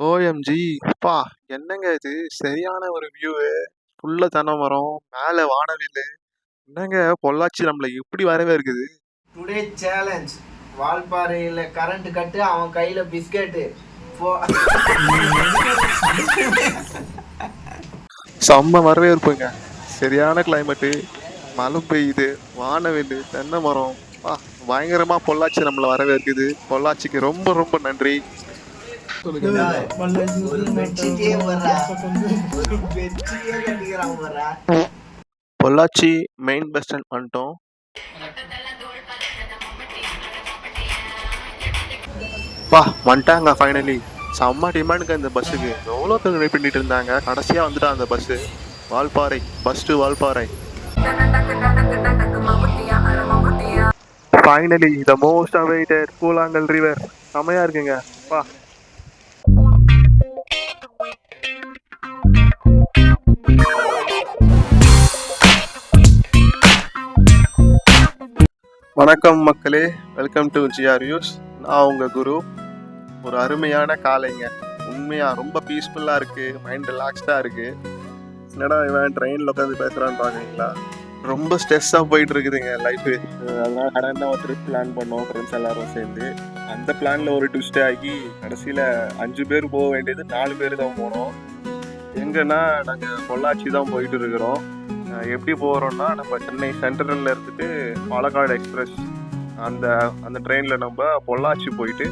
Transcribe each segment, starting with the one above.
OMG அப்பா என்னங்க இது? சரியான ஒரு வியூவு ஃபுல்லா தென்னை மரம் மேலே வானவில்லு. என்னங்க பொள்ளாச்சி நம்மளை எப்படி வரவே இருக்குது டுடே சேலஞ்ச் வால்பாறையில் கரண்ட் கட்டு அவன் கையில் பிஸ்கெட்டு. போ. செம்ம வரவே இருப்புங்க சரியான கிளைமேட்டு மழை பெய்யுது வானவில்லு தென்னை மரம். பா பயங்கரமா பொள்ளாச்சி நம்மளை வரவே இருக்குது பொள்ளாச்சிக்கு ரொம்ப ரொம்ப நன்றி. பொள்ளாச்சி மெயின் பஸ் ஸ்டாண்ட் வந்துட்டோம். பா வந்துட்டாங்க ஃபைனலி செம்ம டிமாண்டுக்கு அந்த பஸ்ஸுக்கு எவ்வளோ பேர் வெயிட் பண்ணிட்டு இருந்தாங்க? கடைசியாக வந்துட்டா அந்த bus Valparai bus to Valparai. Finally the most awaited Koozhangal river செம்மையாக இருக்குங்க. பா வணக்கம் மக்களே. வெல்கம் டு ஜிஆர் யூஸ் நான் உங்கள் குரு. ஒரு அருமையான காலைங்க. உண்மையாக ரொம்ப பீஸ்ஃபுல்லாக இருக்குது மைண்ட் ரிலாக்ஸ்டாக இருக்குது என்னடா இவன் ட்ரெயினில் உட்காந்து பேசுகிறான்னு பார்க்குறீங்களா ரொம்ப ஸ்ட்ரெஸ்ஸாக போயிட்டு இருக்குதுங்க லைஃபு அதனால் கடந்த ஒரு ட்ரிப் பிளான் பண்ணோம். ஃப்ரெண்ட்ஸ் எல்லாரும் சேர்ந்து. அந்த பிளானில் ஒரு ட்விஸ்ட் ஆகி கடைசியில் அஞ்சு பேர் போக வேண்டியது நாலு பேர் தான் போனோம். எங்கன்னா நாங்கள் பொள்ளாச்சி தான் போயிட்டு இருக்கிறோம் எப்படி போகிறோம்னா நம்ம சென்னை சென்ட்ரலில் இருந்துட்டு பாலக்காடு எக்ஸ்பிரஸ் அந்த அந்த ட்ரெயினில் நம்ம பொள்ளாச்சி போயிட்டு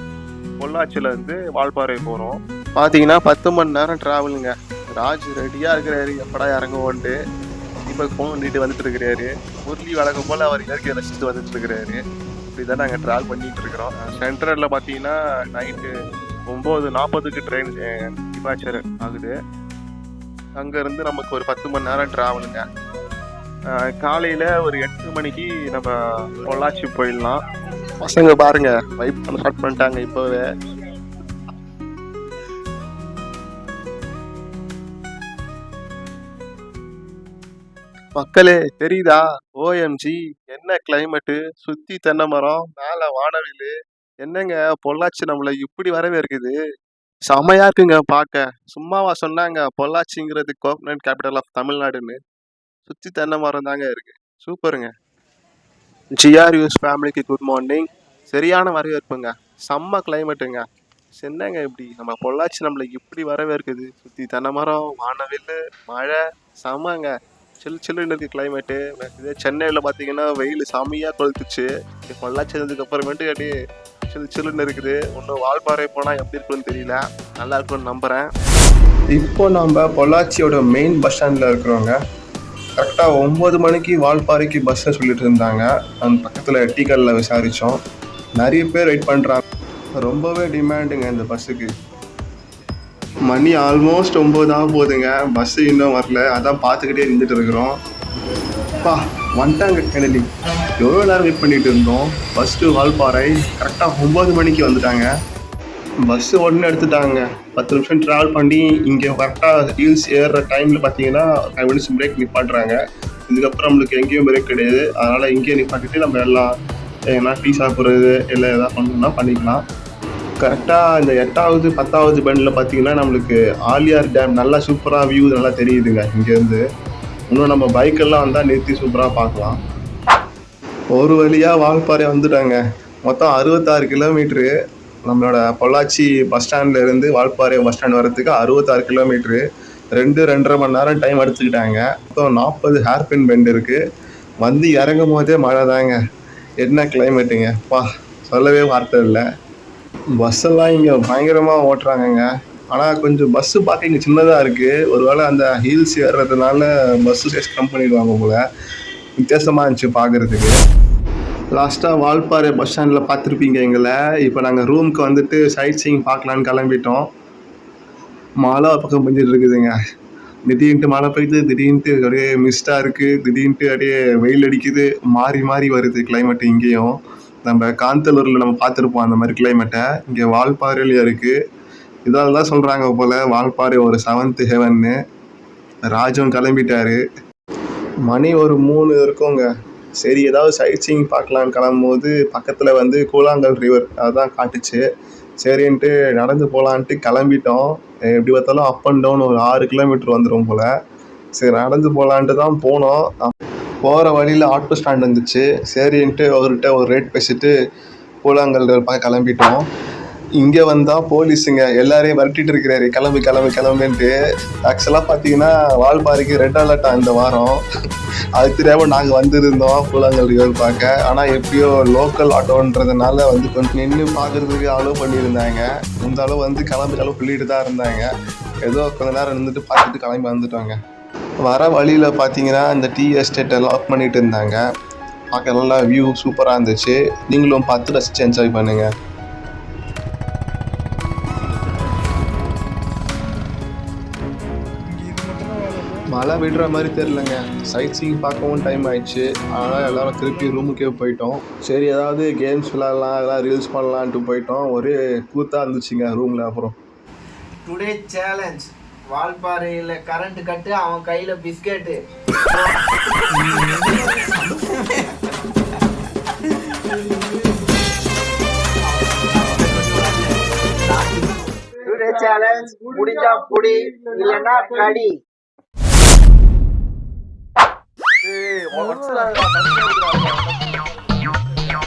பொள்ளாச்சியில் இருந்து வால்பாறை போகிறோம் பார்த்தீங்கன்னா பத்து மணி நேரம் ட்ராவலுங்க ராஜ் ரெடியாக இருக்கிறாரு. எப்படா இறங்குவோன்ட்டு. இப்போ ஃபோன் பண்ணிட்டு வந்துட்டு இருக்கிறாரு. முரளி வழக்கம் போல் அவர் இயற்கையை ரசிச்சுட்டு வந்துட்டு இருக்கிறாரு. இப்படி தான் நாங்கள் ட்ராவல் பண்ணிட்டு இருக்கிறோம். சென்ட்ரலில் பார்த்தீங்கன்னா நைட்டு ஒம்பது நாற்பதுக்கு ட்ரெயின் டிபாச்சர் ஆகுது. அங்கேருந்து நமக்கு ஒரு பத்து மணி நேரம் ட்ராவலுங்க காலையில் ஒரு எட்டு மணிக்கு நம்ம பொள்ளாச்சி போயிடலாம். பசங்க பாருங்க வைப் பண்ண ஸ்டார்ட் பண்ணிட்டாங்க இப்போவே. மக்களே தெரியுதா? ஓஎம்ஜி என்ன கிளைமேட்டு சுத்தி தென்னை மரம் மேல வானவில் என்னங்க பொள்ளாச்சி நம்மளை இப்படி வரவே இருக்குது செமையா இருக்குங்க பார்க்க. சும்மாவா சொன்னாங்க பொள்ளாச்சிங்கிறது கோகனட் கேபிட்டல் ஆஃப் தமிழ்நாடுன்னு. சுத்தி தென்னை மரம் தாங்க இருக்கு. சூப்பருங்க. ஜிஆர்யூஸ் ஃபேமிலிக்கு குட் மார்னிங் சரியான வரவேற்புங்க. செம்ம கிளைமேட்டுங்க என்னங்க இப்படி? நம்ம பொள்ளாச்சி நம்மளை இப்படி வரவேற்குது. சுற்றி தென்னை மரம் வானவில் மழை செம்மங்க. சில் சில்லுன்னு இருக்கு கிளைமேட்டு இதே சென்னையில் பார்த்தீங்கன்னா வெயில் செம்மையாக கொளுத்துச்சு. பொள்ளாச்சி வந்ததுக்கு அப்புறமேட்டு அப்படியே சில் சில்லுன்னு இருக்குது. ஒன்றும் வால்பாறை போனால் எப்படி இருக்குன்னு தெரியல. நல்லா இருக்கும்னு நம்புகிறேன் இப்போ நம்ம பொள்ளாச்சியோட மெயின் பஸ் ஸ்டாண்டில் இருக்கிறோங்க கரெக்டாக ஒம்பது மணிக்கு வால்பாறைக்கு பஸ்ஸை சொல்லிட்டு இருந்தாங்க. அந்த பக்கத்தில் டீக்கல்ல விசாரித்தோம் நிறைய பேர் வெயிட் பண்ணுறாங்க ரொம்பவே டிமாண்டுங்க இந்த பஸ்ஸுக்கு மணி ஆல்மோஸ்ட் ஒம்பது ஆக போகுதுங்க பஸ்ஸு இன்னும் வரல. அதான் பார்த்துக்கிட்டே இருந்துட்டு இருக்கிறோம். பா வந்துட்டாங்க கெனடி எவ்வளோ நேரம் வெயிட் பண்ணிட்டு இருந்தோம்? ஃபஸ்ட்டு வால்பாறை கரெக்டாக ஒம்பது மணிக்கு வந்துட்டாங்க. பஸ்ஸு ஒன்று எடுத்துட்டாங்க. பத்து நிமிஷம் ட்ராவல் பண்ணி இங்கே கரெக்டாக ஹீல்ஸ் ஏறுற டைமில் பார்த்தீங்கன்னா ஃபைவ் மினிட்ஸ் பிரேக் நிப்பாட்டுறாங்க. இதுக்கப்புறம் நம்மளுக்கு எங்கேயும் பிரேக் கிடையாது. அதனால் இங்கேயே நிப்பாட்டிட்டு நம்ம எல்லாம் எங்கன்னா டீ சாப்பிட்றது இல்லை எதாவது பண்ணணும்னா பண்ணிக்கலாம். கரெக்டாக இந்த எட்டாவது பத்தாவது பெண்டில் பார்த்தீங்கன்னா நம்மளுக்கு ஆலியார் டேம் நல்லா சூப்பராக வியூ நல்லா தெரியுதுங்க இங்கேருந்து. இன்னும் நம்ம பைக்கெல்லாம் வந்தால் நிறுத்தி சூப்பராக பார்க்கலாம். ஒரு வழியாக வால்பாறை வந்துட்டாங்க. மொத்தம் அறுபத்தாறு கிலோமீட்ரு நம்மளோட பொள்ளாச்சி பஸ் ஸ்டாண்ட்லேருந்து வால்பாறை பஸ் ஸ்டாண்ட் வரதுக்கு அறுபத்தாறு கிலோமீட்ரு ரெண்டு ரெண்டரை மணி நேரம் டைம் எடுத்துக்கிட்டாங்க. மொத்தம் நாற்பது ஹேர்பின் பெண்ட் இருக்குது வந்து இறங்கும் போதே மழை தாங்க. என்ன கிளைமேட்டுங்க பா சொல்லவே வார்த்தை இல்லை. பஸ்ஸெல்லாம் இங்கே பயங்கரமாக ஓட்டுறாங்கங்க. ஆனால் கொஞ்சம் பஸ்ஸு பார்க்க இங்கே சின்னதாக இருக்குது ஒருவேளை அந்த ஹீல்ஸ் ஏறுறதுனால பஸ்ஸு சைஸ் கம் பண்ணிடுவாங்க போல். வித்தியாசமாக இருந்துச்சு பார்க்குறதுக்கு லாஸ்ட்டாக வால்பாறை பஸ் ஸ்டாண்டில் பார்த்துருப்பீங்க எங்களை. இப்போ நாங்கள் ரூமுக்கு வந்துட்டு சைட் சீயிங் பார்க்கலான்னு கிளம்பிட்டோம். மழை பக்கம் பெஞ்சிட்டு இருக்குதுங்க. திடீர்னுட்டு மழை பெய்யுது திடீர்னுட்டு அப்படியே மிஸ்டாக இருக்குது திடீர்னுட்டு அப்படியே வெயில் அடிக்குது. மாறி மாறி வருது கிளைமேட் இங்கேயும். நம்ம காந்தலூரில் நம்ம பார்த்துருப்போம் அந்த மாதிரி கிளைமேட்டை இங்கே வால்பாறையிலையும் இருக்குது இதால் தான் சொல்கிறாங்க போல் வால்பாறை ஒரு செவன்த் ஹெவன்னு ராஜும் கிளம்பிட்டாரு. மணி ஒரு மூணு இருக்குங்க. சரி ஏதாவது சைட் சீயிங் பார்க்கலான்னு கிளம்பும்போது பக்கத்தில் வந்து கூழாங்கல் ரிவர் அதான் காட்டுச்சு. சரின்ட்டு நடந்து போகலான்ட்டு கிளம்பிட்டோம். எப்படி பார்த்தாலும் அப் அண்ட் டவுன் ஒரு ஆறு கிலோமீட்டர் வந்துடும் போல். சரி நடந்து போகலான்ட்டு தான் போனோம். போகிற வழியில் ஆட்டோ ஸ்டாண்ட் இருந்துச்சு. சரின்ட்டு அவர்கிட்ட ஒரு ரேட் பேசிட்டு கூழாங்கல் பார்க்க கிளம்பிட்டோம். இங்கே வந்தால் போலீஸுங்க எல்லாரையும் விரட்டிட்டு இருக்கிறாரு. கிளம்பி கிளம்பி கிளம்புன்ட்டு. ஆக்சுவலாக பார்த்தீங்கன்னா வால்பாறைக்கு ரெட் அலர்ட்டா இந்த வாரம். அது தெரியாமல் நாங்கள் வந்திருந்தோம் கூழாங்கல் ரிவர் பார்க்க. ஆனால் எப்படியோ லோக்கல் ஆட்டோன்றதுனால வந்து கொஞ்சம் நின்று பார்க்குறதுக்கு அலோவ் பண்ணியிருந்தாங்க. இந்த அளவு வந்து கிளம்பு கிளம்பு சொல்லிட்டு தான் இருந்தாங்க. ஏதோ கொஞ்ச நேரம் இருந்துட்டு பார்த்துட்டு கிளம்பி வந்துட்டோங்க. வர வழியில் பார்த்தீங்கன்னா இந்த டீ எஸ்டேட்டை லாக் பண்ணிட்டு இருந்தாங்க. பார்க்க நல்லா வியூ சூப்பராக இருந்துச்சு. நீங்களும் பார்த்து ரசித்து என்ஜாய் பண்ணுங்கள் மழை விடுற மாதிரி தெரிலங்க சைட் சீங் பார்க்கவும் டைம் ஆயிடுச்சு. அதனால் எல்லாரும் திருப்பி ரூமுக்கே போயிட்டோம். சரி ஏதாவது கேம்ஸ் விளாட்லாம் ஏதாவது ரீல்ஸ் பண்ணலான்ட்டு போயிட்டோம். ஒரே கூத்தாக இருந்துச்சுங்க ரூமில் அப்புறம். டுடே சேலஞ்ச் வால்பாறையில் கரண்ட் கட்டு அவன் கையில் பிஸ்கெட்டு டுடே சேலஞ்ச் முடிஞ்சா புடி இல்லைன்னா கடி.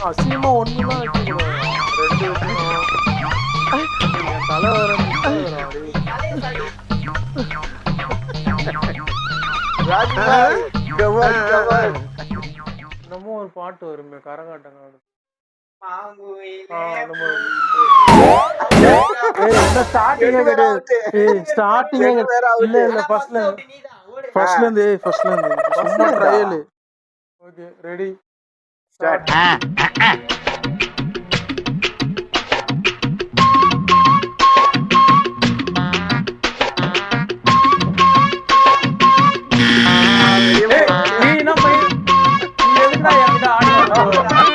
அசிங்கமா வைக்கக்கூடாது. ரெண்டு தலை ஒரு பாட்டு வருமே கரகாட்டங்க ஆ, அந்த மாதிரி. ஏய், என்ன starting ஏ கிடையாது. கிடையாது. இல்ல, இல்ல, first ఫస్ట్ లేంది ఫస్ట్ లేంది సుమ్మా ట్రై చేయాలి ఓకే రెడీ స్టార్ట్ Oh,